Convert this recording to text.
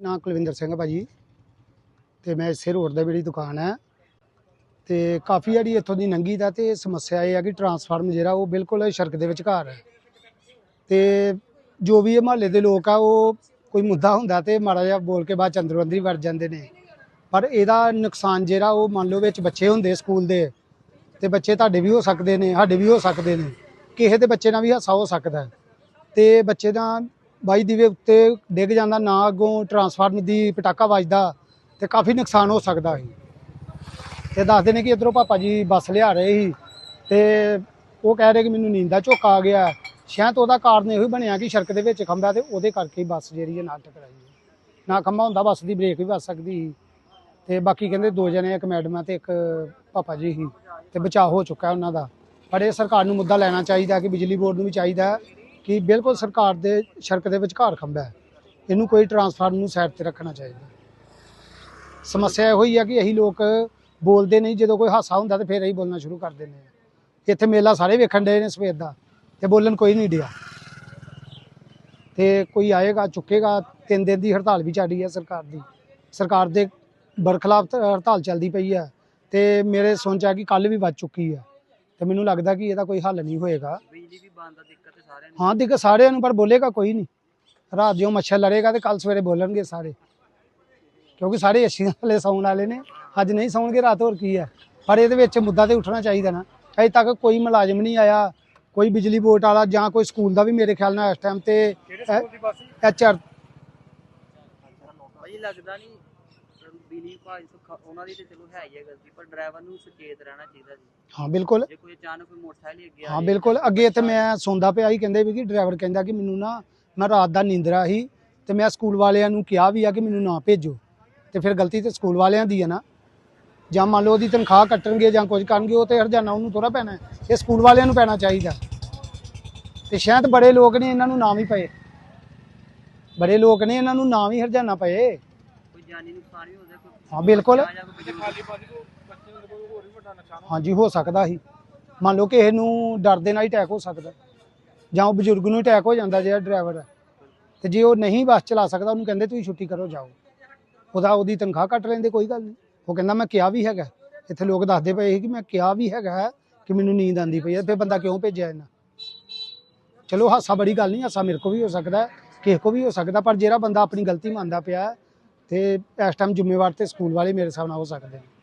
ਨਾਂ ਕੁਲਵਿੰਦਰ ਸਿੰਘ ਆ ਭਾਜੀ ਤੇ ਮੈਂ ਇਸੇ ਰੋਡ ਦੇ ਜਿਹੜੀ ਦੁਕਾਨ ਹੈ। ਤੇ ਕਾਫੀ ਜਿਹੜੀ ਇੱਥੋਂ ਦੀ ਨੰਗੀ ਦਾ ਤੇ ਸਮੱਸਿਆ ਇਹ ਆ ਕਿ ਟਰਾਂਸਫਾਰਮ ਜਿਹੜਾ ਉਹ ਬਿਲਕੁਲ ਸੜਕ ਦੇ ਵਿਚਕਾਰ ਹੈ। ਤੇ ਜੋ ਵੀ ਇਹ ਮਹੱਲੇ ਦੇ ਲੋਕ ਆ, ਉਹ ਕੋਈ ਮੁੱਦਾ ਹੁੰਦਾ ਤੇ ਮਾੜਾ ਜਿਹਾ ਬੋਲ ਕੇ ਬਾਅਦ ਚ ਅੰਦਰੋਂ ਅੰਦਰ ਹੀ ਵੜ ਜਾਂਦੇ ਨੇ। ਪਰ ਇਹਦਾ ਨੁਕਸਾਨ ਜਿਹੜਾ ਉਹ ਮੰਨ ਲਓ ਵਿੱਚ ਬੱਚੇ ਹੁੰਦੇ ਸਕੂਲ ਦੇ, ਤੇ ਬੱਚੇ ਤੁਹਾਡੇ ਵੀ ਹੋ ਸਕਦੇ ਨੇ, ਸਾਡੇ ਵੀ ਹੋ ਸਕਦੇ ਨੇ। ਕਿਸੇ ਦੇ ਬੱਚੇ ਨਾਲ ਵੀ ਹਾਸਾ ਹੋ ਸਕਦਾ ਹੈ। ਤੇ ਬੱਚੇ ਦਾ ਬਾਈ ਦੀਵੇ ਉੱਤੇ ਡਿੱਗ ਜਾਂਦਾ, ਨਾ ਅੱਗੋਂ ਟਰਾਂਸਫਾਰਮਰ ਦੀ ਪਟਾਕਾ ਵੱਜਦਾ ਤੇ ਕਾਫੀ ਨੁਕਸਾਨ ਹੋ ਸਕਦਾ ਸੀ। ਤੇ ਦੱਸਦੇ ਨੇ ਕਿ ਇਧਰੋਂ ਪਾਪਾ ਜੀ ਬੱਸ ਲਿਆ ਰਹੇ ਸੀ ਤੇ ਉਹ ਕਹਿ ਰਹੇ ਕਿ ਮੈਨੂੰ ਨੀਂਦ ਦਾ ਝੋਕਾ ਆ ਗਿਆ। ਸ਼ਾਇਦ ਉਹਦਾ ਕਾਰਨ ਇਹੋ ਹੀ ਬਣਿਆ ਕਿ ਸੜਕ ਦੇ ਵਿੱਚ ਖੰਭਾ ਤੇ ਉਹਦੇ ਕਰਕੇ ਬੱਸ ਜਿਹੜੀ ਹੈ ਨਾਲ ਟਕਰਾਈ ਨਾ ਖੰਭਾ ਹੁੰਦਾ, ਬੱਸ ਦੀ ਬ੍ਰੇਕ ਵੀ ਵੱਜ ਸਕਦੀ ਸੀ। ਤੇ ਬਾਕੀ ਕਹਿੰਦੇ ਦੋ ਜਣੇ, ਇੱਕ ਮੈਡਮ ਆ ਤੇ ਇੱਕ ਪਾਪਾ ਜੀ ਸੀ ਤੇ ਬਚਾਅ ਹੋ ਚੁੱਕਾ ਉਹਨਾਂ ਦਾ। ਪਰ ਇਹ ਸਰਕਾਰ ਨੂੰ ਮੁੱਦਾ ਲੈਣਾ ਚਾਹੀਦਾ ਕਿ ਬਿਜਲੀ ਬੋਰਡ ਨੂੰ ਵੀ ਚਾਹੀਦਾ ਕਿ ਬਿਲਕੁਲ ਸਰਕਾਰ ਦੇ ਸੜਕ ਦੇ ਵਿਚਕਾਰ ਖੰਭਾ ਹੈ। ਇਹਨੂੰ ਕੋਈ ਟਰਾਂਸਫਾਰਮ ਨੂੰ ਸਾਈਡ ਤੇ ਰੱਖਣਾ ਚਾਹੀਦਾ। ਸਮੱਸਿਆ ਇਹੋ ਹੀ ਆ ਕਿ ਅਸੀਂ ਲੋਕ ਬੋਲਦੇ ਨਹੀਂ, ਜਦੋਂ ਕੋਈ ਹਾਸਾ ਹੁੰਦਾ ਤੇ ਫਿਰ ਅਸੀਂ ਬੋਲਣਾ ਸ਼ੁਰੂ ਕਰ ਦਿੰਦੇ ਹਾਂ। ਇੱਥੇ ਮੇਲਾ ਸਾਰੇ ਵੇਖਣ ਦੇ ਨੇ ਸਵੇਰ ਦਾ ਤੇ ਬੋਲਣ ਕੋਈ ਨਹੀਂ ਡਿਆ। ਤੇ ਕੋਈ ਆਏਗਾ, ਚੁੱਕੇਗਾ, ਤਿੰਨ ਦਿਨ ਦੀ ਹੜਤਾਲ ਵੀ ਚੱਲੀ ਹੈ ਸਰਕਾਰ ਦੀ। ਸਰਕਾਰ ਦੇ ਬਰਖਲਾਫ ਹੜਤਾਲ ਚੱਲਦੀ ਪਈ ਹੈ ਤੇ ਮੇਰੇ ਸੋਚ ਆ ਕਿ ਕੱਲ ਵੀ ਵੱਜ ਚੁੱਕੀ ਹੈ। ਤੇ ਮੈਨੂੰ ਲੱਗਦਾ ਕਿ ਇਹਦਾ ਕੋਈ ਹੱਲ ਨਹੀਂ ਹੋਏਗਾ। ਬਿਜਲੀ ਵੀ ਬੰਦ ਆ ਦਿੱਕਤ ਤੇ ਸਾਰਿਆਂ ਨੂੰ। ਹਾਂ ਦਿੱਕਤ ਸਾਰਿਆਂ ਨੂੰ ਪਰ ਬੋਲੇਗਾ ਕੋਈ ਨਹੀਂ। ਰਾਤ ਜਿਉਂ ਮੱਛਰ ਲੜੇਗਾ ਤੇ ਕੱਲ ਸਵੇਰੇ ਬੋਲਣਗੇ ਸਾਰੇ। ਕਿਉਂਕਿ ਸਾਰੇ ਏਸੀਆਂ ਵਾਲੇ ਸੌਣ ਵਾਲੇ ਨੇ। ਅੱਜ ਨਹੀਂ ਸੌਣਗੇ ਰਾਤ ਹੋਰ ਕੀ ਹੈ? ਪਰ ਇਹਦੇ ਵਿੱਚ ਮੁੱਦਾ ਤੇ ਉੱਠਣਾ ਚਾਹੀਦਾ ਨਾ। ਅਜੇ ਤੱਕ ਕੋਈ ਮੁਲਾਜ਼ਮ ਨਹੀਂ ਆਇਆ ਕੋਈ ਬਿਜਲੀ ਬੋਰਡ ਵਾਲਾ ਜਾਂ ਕੋਈ ਸਕੂਲ ਦਾ ਵੀ ਮੇਰੇ ਖਿਆਲ ਨਾਲ ਇਸ ਟਾਈਮ ਤੇ ਐਚ ਆਰ ਲੱਗਦਾ ਨਹੀਂ ਬਿਜਲੀ ਭਾਜ ਸੁੱਖਾ ਉਹਨਾਂ ਦੀ ਤੇ ਚਲੋ ਹੈ ਹੀ ਹੈ ਗਲਤੀ ਪਰ ਡਰਾਈਵਰ ਨੂੰ ਸੁਚੇਤ ਰਹਿਣਾ ਚਾਹੀਦਾ ਜੀ। ਹਾਂ ਬਿਲਕੁਲ। ਜੇ ਕੋਈ ਅਚਾਨਕ ਕੋਈ ਮੋਟਰਸਾਈਕਲ ਹੀ ਅੱਗੇ ਆ ਹਾਂ ਬਿਲਕੁਲ। ਅੱਗੇ ਇੱਥੇ ਮੈਂ ਸੁਣਦਾ ਪਿਆ ਸੀ ਕਹਿੰਦੇ ਵੀ ਕਿ ਡਰਾਈਵਰ ਕਹਿੰਦਾ ਕਿ ਮੈਨੂੰ ਨਾ ਮੈਂ ਰਾਤ ਦਾ ਨੀਂਦਰਾ ਸੀ ਤੇ ਮੈਂ ਸਕੂਲ ਵਾਲਿਆਂ ਨੂੰ ਕਿਹਾ ਵੀ ਆ ਕਿ ਮੈਨੂੰ ਨਾ ਭੇਜੋ। ਤੇ ਫਿਰ ਗਲਤੀ ਤੇ ਸਕੂਲ ਵਾਲਿਆਂ ਦੀ ਹੈ ਨਾ। ਜਾਂ ਮੰਨ ਲਓ ਉਹਦੀ ਤਨਖਾਹ ਕੱਟਣਗੇ ਜਾਂ ਕੁਝ ਕਰਨਗੇ ਉਹ ਤੇ ਹਰਜਾਨਾ ਉਹਨੂੰ ਥੋੜਾ ਪੈਣਾ ਹੈ। ਇਹ ਸਕੂਲ ਵਾਲਿਆਂ ਨੂੰ ਪੈਣਾ ਚਾਹੀਦਾ। ਤੇ ਸ਼ਾਇਦ ਬੜੇ ਲੋਕ ਨੇ ਇਹਨਾਂ ਨੂੰ ਨਾਮ ਹੀ ਪਏ। ਬੜੇ ਲੋਕ ਨੇ ਇਹਨਾਂ ਨੂੰ ਨਾਮ ਹੀ ਹਰਜਾਨਾ ਪਏ। ਜਾਨੀ ਨੁਕਸਾਨ ਵੀ ਹੋ ਬਿਲਕੁਲ। ਹਾਂਜੀ ਹੋ ਸਕਦਾ ਸੀ। ਮੰਨ ਲਓ ਕਿਸੇ ਨੂੰ ਡਰ ਦੇ ਨਾਲ ਹੀ ਅਟੈਕ ਹੋ ਸਕਦਾ। ਜਾਂ ਉਹ ਬਜ਼ੁਰਗ ਨੂੰ ਅਟੈਕ ਹੋ ਜਾਂਦਾ ਜਿਹੜਾ ਡਰਾਈਵਰ ਹੈ। ਤੇ ਜੇ ਉਹ ਨਹੀਂ ਬੱਸ ਚਲਾ ਸਕਦਾ ਉਹਨੂੰ ਕਹਿੰਦੇ ਤੁਸੀਂ ਛੁੱਟੀ ਕਰੋ ਜਾਓ। ਉਹਦਾ ਉਹਦੀ ਤਨਖਾਹ ਕੱਟ ਲੈਂਦੇ ਕੋਈ ਗੱਲ ਨਹੀਂ। ਉਹ ਕਹਿੰਦਾ ਮੈਂ ਕਿਹਾ ਵੀ ਹੈਗਾ। ਇੱਥੇ ਲੋਕ ਦੱਸਦੇ ਪਏ ਸੀ ਕਿ ਮੈਂ ਕਿਹਾ ਵੀ ਹੈਗਾ ਕਿ ਮੈਨੂੰ ਨੀਂਦ ਆਂਦੀ ਪਈ ਹੈ। ਫਿਰ ਬੰਦਾ ਕਿਉਂ ਭੇਜਿਆ ਇਹਨਾਂ? ਚਲੋ ਹਾਸਾ ਬੜੀ ਗੱਲ ਨਹੀਂ ਹਾਸਾ ਮੇਰੇ ਕੋ ਵੀ ਹੋ ਸਕਦਾ ਹੈ, ਕਿਸੇ ਕੋ ਵੀ ਹੋ ਸਕਦਾ ਪਰ ਜਿਹੜਾ ਬੰਦਾ ਆਪਣੀ ਗਲਤੀ ਮੰਨਦਾ ਪਿਆ ਹੈ, ਤੇ ਇਸ ਟਾਈਮ ਜ਼ਿੰਮੇਵਾਰ ਤੇ ਸਕੂਲ ਵਾਲੇ ਮੇਰੇ ਹਿਸਾਬ ਨਾਲ ਹੋ ਸਕਦੇ ਨੇ।